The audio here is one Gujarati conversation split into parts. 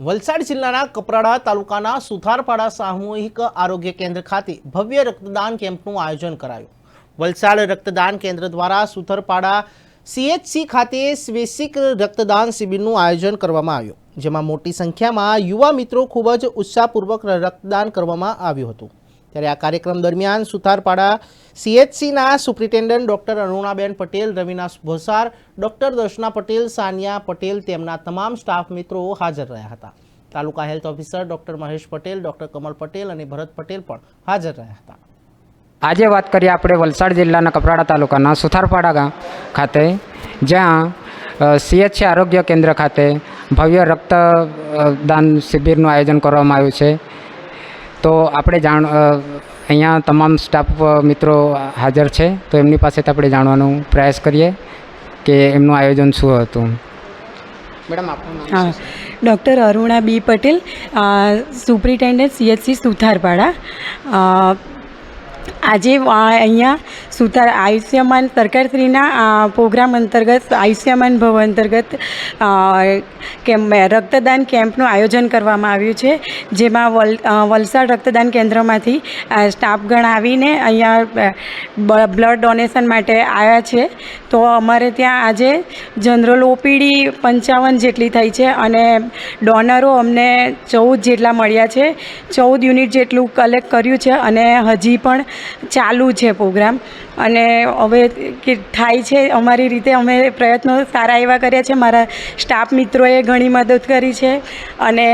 વલસાડ જિલ્લાના કપરાડા તાલુકાના સુથારપાડા સામૂહિક આરોગ્ય કેન્દ્ર ખાતે ભવ્ય રક્તદાન કેમ્પનું આયોજન કરાયું. વલસાડ રક્તદાન કેન્દ્ર દ્વારા સુથારપાડા સીએચસી ખાતે સ્વૈચ્છિક રક્તદાન શિબિરનું આયોજન કરવામાં આવ્યું, જેમાં મોટી સંખ્યામાં યુવા મિત્રો ખૂબ જ ઉત્સાહપૂર્વક રક્તદાન કરવામાં આવ્યું હતું. ત્યારે આ કાર્યક્રમ દરમિયાન Sutharpada સીએચસીના superintendent doctor Arunaben Patel Ravina Bhosar, doctor Darshana Patel, Sania Patel તેમના તમામ સ્ટાફ મિત્રો હાજર રહ્યા હતા. Taluka health officer doctor Mahesh Patel, doctor Kamal Patel અને ભરત પટેલ પણ હાજર રહ્યા હતા. આજે વાત કરીએ આપણે વલસાડ જિલ્લાના કપરાડા તાલુકાના સુથારપાડા ગામ ખાતે, જ્યાં સીએચસી આરોગ્ય કેન્દ્ર ખાતે ભવ્ય રક્તદાન શિબિરનું આયોજન કરવામાં આવ્યું છે. તો આપણે જાણ અહીંયા તમામ સ્ટાફ મિત્રો હાજર છે. તો એમની પાસેથી આપણે જાણવાનો પ્રયાસ કરીએ કે એમનું આયોજન શું હતું. મેડમ હા. Doctor Aruna B Patel superintendent CHC Sutharpada. આજે અહીંયા સુથાર આયુષ્યમાન સરકારશ્રીના પ્રોગ્રામ અંતર્ગત, આયુષ્યમાન ભવ અંતર્ગત કેમ રક્તદાન કેમ્પનું આયોજન કરવામાં આવ્યું છે, જેમાં વલ વલસાડ રક્તદાન કેન્દ્રમાંથી સ્ટાફગણ આવીને અહીંયા બ્લડ ડોનેશન માટે આવ્યા છે. તો અમારે ત્યાં આજે જનરલ ઓપીડી પંચાવન જેટલી થઈ છે અને ડોનરો અમને ચૌદ જેટલા મળ્યા છે. ચૌદ યુનિટ જેટલું કલેક્ટ કર્યું છે અને હજી પણ ચાલુ છે પ્રોગ્રામ. અને હવે થાય છે અમારી રીતે અમે પ્રયત્નો સારા એવા કર્યા છે. મારા સ્ટાફ મિત્રોએ ઘણી મદદ કરી છે અને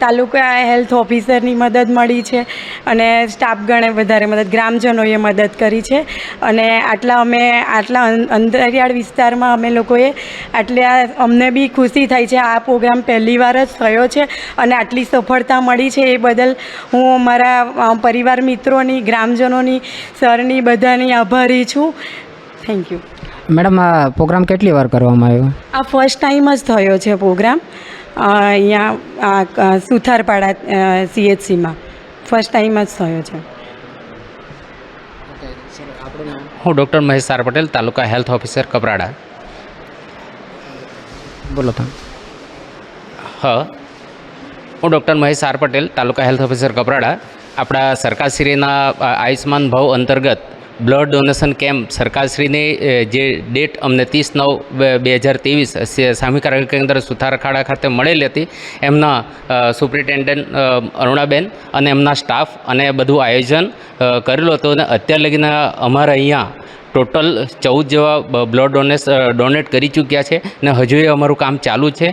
તાલુકા હેલ્થ ઓફિસરની મદદ મળી છે અને સ્ટાફ ગણે વધારે મદદ, ગ્રામજનોએ મદદ કરી છે. અને આટલા અમે, આટલા અંતરિયાળ વિસ્તારમાં અમે લોકોએ આટલા અમને બી ખુશી થાય છે. આ પ્રોગ્રામ પહેલી વાર જ થયો છે અને આટલી સફળતા મળી છે એ બદલ હું મારા પરિવાર મિત્રોની, ગ્રામજનોની, સરની બધાની આભારી છું. થેન્ક યુ મેડમ આ પ્રોગ્રામ કેટલી વાર કરવામાં આવ્યો? આ ફર્સ્ટ ટાઈમ જ થયો છે પ્રોગ્રામ. અહીંયા આ સુથારપાડા સીએચસીમાં ફર્સ્ટ ટાઈમ જ થયો છે. હું ડૉક્ટર મહેશ સાર પટેલ તાલુકા હેલ્થ ઓફિસર કપરાડા. બોલો તમે. હ. હું ડૉક્ટર મહેશ સાર પટેલ તાલુકા હેલ્થ ઓફિસર કપરાડા. આપણા સરકારશ્રીના આયુષ્માન ભાવ અંતર્ગત બ્લડ ડોનેશન કેમ્પ સરકારશ્રીની જે ડેટ અમને ત્રીસ નવ બે હજાર ત્રેવીસ સામૂહિક આરોગ્ય કેન્દ્ર સુથારખાડા ખાતે મળેલી હતી, એમના સુપ્રિન્ટેન્ડન્ટ અરુણાબેન અને એમના સ્ટાફ અને બધું આયોજન કરેલું હતું અને અત્યાર લગીના અમારા અહીંયા ટોટલ ચૌદ જેવા બ્લડ ડોનેસ ડોનેટ કરી ચૂક્યા છે ને હજુ એ અમારું કામ ચાલુ છે.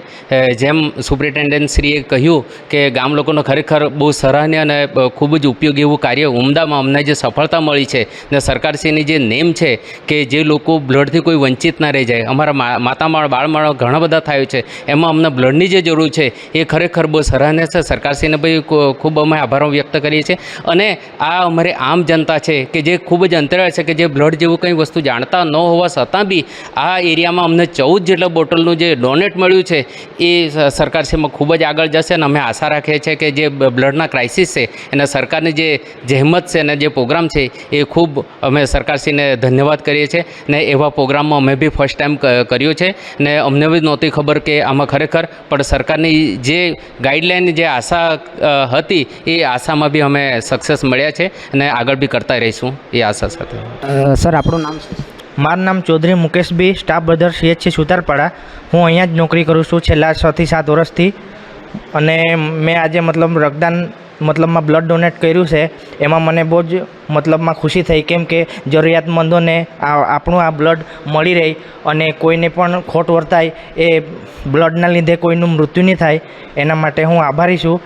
જેમ જેમ સુપ્રિન્ટેન્ડન્ટશ્રીએ કહ્યું કે ગામ લોકોનો ખરેખર બહુ સરાહનીય અને ખૂબ જ ઉપયોગી એવું કાર્ય ઉમદામાં અમને જે સફળતા મળી છે ને સરકારશ્રીની જે નેમ છે કે જે લોકો બ્લડથી કોઈ વંચિત ના રહી જાય, અમારા માતામાળ બાળમાળ ઘણા બધા થયું છે, એમાં અમને બ્લડની જે જરૂર છે એ ખરેખર બહુ સરાહનીય છે. સરકારશ્રીને ભાઈ ખૂબ અમે આભારો વ્યક્ત કરીએ છીએ અને આ અમારી આમ જનતા છે કે જે ખૂબ જ અંતરાળ છે કે જે બ્લડ જેવું કંઈ વસ્તુ જાણતા ન હોવા છતાં બી આ એરિયામાં અમને ચૌદ જેટલા બોટલનું જે ડોનેટ મળ્યું છે, એ સરકારશ્રીમાં ખૂબ જ આગળ જશે અને અમે આશા રાખીએ છીએ કે જે બ્લડના ક્રાઇસિસ છે અને સરકારની જે જહેમત છે અને જે પ્રોગ્રામ છે, એ ખૂબ અમે સરકારશ્રીને ધન્યવાદ કરીએ છીએ ને એવા પ્રોગ્રામમાં અમે બી ફર્સ્ટ ટાઈમ કર્યો છે ને અમને બી નહોતી ખબર કે આમાં ખરેખર, પણ સરકારની જે ગાઈડલાઈન જે આશા હતી, એ આશામાં બી અમે સક્સેસ મળ્યા છે અને આગળ બી કરતા રહીશું, એ આશા સાથે. સર, આપણું નામ શું છે. મારું નામ Chaudhari Mukesh B staff brother CHC Sutarpada. હું અહીંયા જ નોકરી કરું છું છેલ્લા છથી સાત વર્ષથી. અને મેં આજે મતલબ રક્તદાન મતલબમાં બ્લડ ડોનેટ કર્યું છે. એમાં મને બહુ જ મતલબમાં ખુશી થઈ કેમ કે જરૂરિયાતમંદોને આ આપણું આ બ્લડ મળી રહે અને કોઈને પણ ખોટ વર્તાય એ બ્લડના લીધે કોઈનું મૃત્યુ નહીં થાય. એના માટે હું આભારી છું.